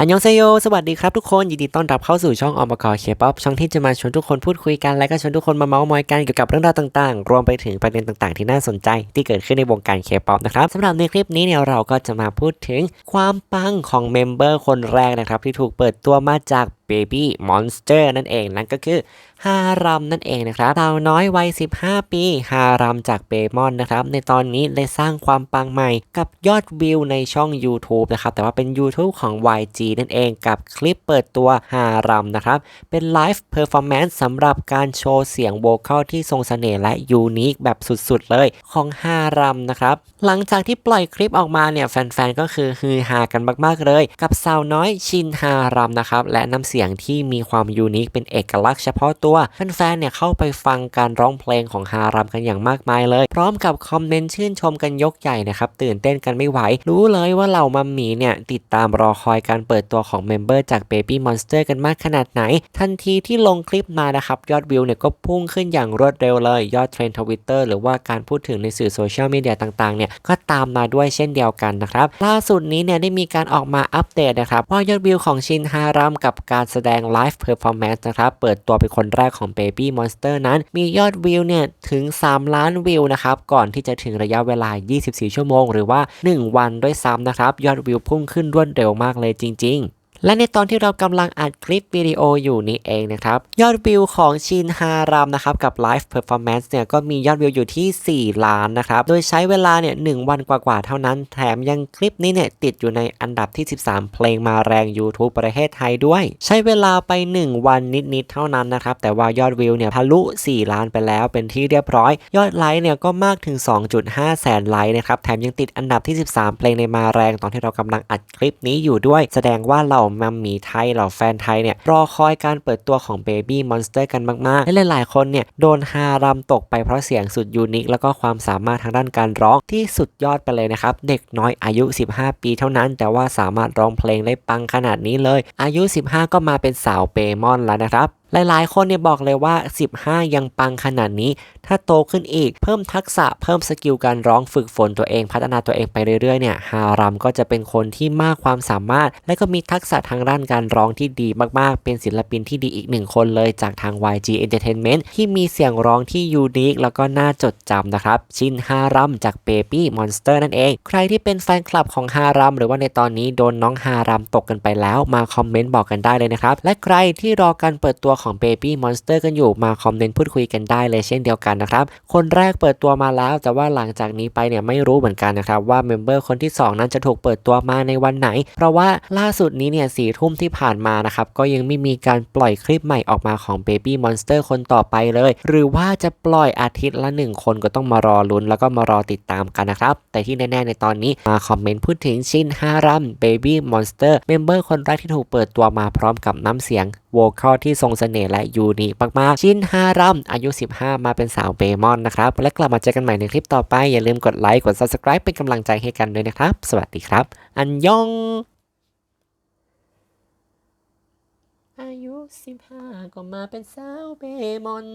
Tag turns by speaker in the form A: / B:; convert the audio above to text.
A: อันยองเซโย สวัสดีครับทุกคน ยินดีต้อนรับเข้าสู่ช่องอมกรเคป๊อปช่องที่จะมาชวนทุกคนพูดคุยกัน และก็ชวนทุกคนมาเมาส์มอยกันเกี่ยวกับเรื่องราวต่างๆ รวมไปถึงประเด็นต่างๆ ที่น่าสนใจ ที่เกิดขึ้นในวงการเคป๊อปนะครับสำหรับในคลิปนี้เนี่ยเราก็จะมาพูดถึงความปังของเมมเบอร์คนแรกนะครับที่ถูกเปิดตัวมาจาก Baby Monster นั่นเองนั่นก็คือฮารัมนั่นเองนะครับสาวน้อยวัย 15 ปีฮารัมจากเบมอนนะครับ ในตอนนี้ได้สร้างความปังใหม่กับยอดวิวในช่อง YouTube นะครับ แต่ว่าเป็น YouTube ของ YG นั่นเองกับคลิปเปิดตัวฮารัมนะครับ เป็นไลฟ์เพอร์ฟอร์แมนซ์สำหรับการโชว์เสียงโวคอลที่ทรงเสน่ห์และยูนิคแบบสุดๆ เลยของฮารัมนะครับ หลังจากที่ปล่อยคลิปออกมาเนี่ยแฟนๆ ก็คือฮือฮากันมากๆเลย กับสาวน้อยชินฮารัมนะครับและน้ำเสียงียงที่มีความยูนิคเป็นเอกลักษณ์เฉพาะตัวแฟนๆเนี่ยเข้าไปฟังการร้องเพลงของฮารัมกันอย่างมากมายเลย พร้อมกับคอมเมนต์ชื่นชมกันยกใหญ่นะครับตื่นเต้นกันไม่ไหว รู้เลยว่าเหล่ามัมหมีเนี่ยติดตามรอคอยการเปิดตัวของเมมเบอร์จาก Baby Monster กันมากขนาดไหน ทันทีที่ลงคลิปมานะครับยอดวิวเนี่ยก็พุ่งขึ้นอย่างรวดเร็วเลย ยอดเทรนด์ทวิตเตอร์หรือว่าการพูดถึงในสื่อโซเชียลมีเดียต่างๆเนี่ยก็ตามมาด้วยเช่นเดียวกันนะครับล่าสุดนี้เนี่ยได้มีการออกมาอัปเดตนะครับว่ายอดวิวของชินฮารัมกับการแสดงไลฟ์เพอร์ฟอร์แมนซ์นะครับ เปิดตัวเป็นคนแรกของ Baby Monster นั้น มียอดวิวเนี่ยถึง 3 ล้านวิวนะครับ ก่อนที่จะถึงระยะเวลา 24 ชั่วโมง หรือว่า 1 วันด้วยซ้ำนะครับ ยอดวิวพุ่งขึ้นรวดเร็วมากเลยจริง ๆ และในตอนที่เรากำลังอัดคลิปวิดีโออยู่นี้เองนะครับ ยอดวิวของชินฮารามนะครับ กับไลฟ์เพอร์ฟอร์แมนซ์เนี่ย ก็มียอดวิวอยู่ที่ 4 ล้านนะครับ โดยใช้เวลาเนี่ยหวันกว่าๆเท่านั้น แถมยังคลิปนี้เนี่ย ติดอยู่ในอันดับที่ 13 เพลงมาแรง YouTube ประเทศไทยด้วย ใช้เวลาไป 1 วันนิดๆเท่านั้นนะครับ แต่ว่ายอดวิวเนี่ยทะลุ 4 ล้านไปแล้วเป็นที่เรียบร้อย ยอดไลค์เนี่ยก็มากถึง 2.5 แสนไลค์นะครับแถมยังติดอันดับที่ 13 เพลงในมาแรง ตอนที่เรากำลังอัดคลิปนี้อยู่ด้วย แสดงว่าเหล่ามัมมีไทยเหล่าแฟนไทยเนี่ยรอคอยการเปิดตัวของ Baby Monster กันมากๆ และหลายๆ คนเนี่ยโดนฮารำตกไปเพราะเสียงสุดยูนิคแล้วก็ความสามารถทางด้านการร้องที่สุดยอดไปเลยนะครับ เด็กน้อยอายุ 15 ปีเท่านั้น แต่ว่าสามารถร้องเพลงได้ปังขนาดนี้เลย อายุ 15 ก็มาเป็นสาวเปมอนแล้วนะครับ หลายๆ คนเนี่ยบอกเลยว่า 15 ยังปังขนาดนี้ ถ้าโตขึ้นอีก เพิ่มทักษะ เพิ่มสกิลการร้องฝึกฝนตัวเอง พัฒนาตัวเองไปเรื่อยๆ เนี่ย ฮารัมก็จะเป็นคนที่มากความสามารถ และก็มีทักษะทางด้านการร้องที่ดีมากๆ เป็นศิลปินที่ดีอีกหนึ่งคนเลยจากทาง YG Entertainment ที่มีเสียงร้องที่ยูนิคแล้วก็น่าจดจำนะครับ ชินฮารัมจาก Baby Monster นั่นเอง ใครที่เป็นแฟนคลับของฮารัมหรือว่าในตอนนี้โดนน้องฮารัมตกกันไปแล้ว มาคอมเมนต์บอกกันได้เลยนะครับ และใครที่รอการเปิดตัวของ Baby Monster กันอยู่มาคอมเมนต์พูดคุยกันได้เลยเช่นเดียวกันนะครับ คนแรกเปิดตัวมาแล้ว แต่ว่าหลังจากนี้ไปเนี่ยไม่รู้เหมือนกันนะครับ ว่าเมมเบอร์คนที่ 2 นั้นจะถูกเปิดตัวมาในวันไหน เพราะว่าล่าสุดนี้เนี่ยสี่ทุ่มที่ผ่านมานะครับ ก็ยังไม่มีการปล่อยคลิปใหม่ออกมาของ Baby Monster คนต่อไปเลย หรือว่าจะปล่อยอาทิตย์ละ 1 คนก็ต้องมารอลุ้น แล้วก็มารอติดตามกันนะครับ แต่ที่แน่ ๆ ในตอนนี้มาคอมเมนต์พูดถึงชินฮารัม Baby Monster เมมเบอร์คนแรกที่ถูกเปิดตัวมาพร้อมกับน้ำเสียงโวคอลที่ทรงเสน่ห์และยูนิคมากๆ ชินฮารัม อายุ 15 มาเป็นสาวเบมอนนะครับ และกลับมาเจอกันใหม่ในคลิปต่อไป อย่าลืมกดไลค์ กด Subscribe เป็นกำลังใจให้กันด้วยนะครับ สวัสดีครับ อันยอง อายุ 15 ก็มาเป็นสาวเบมอน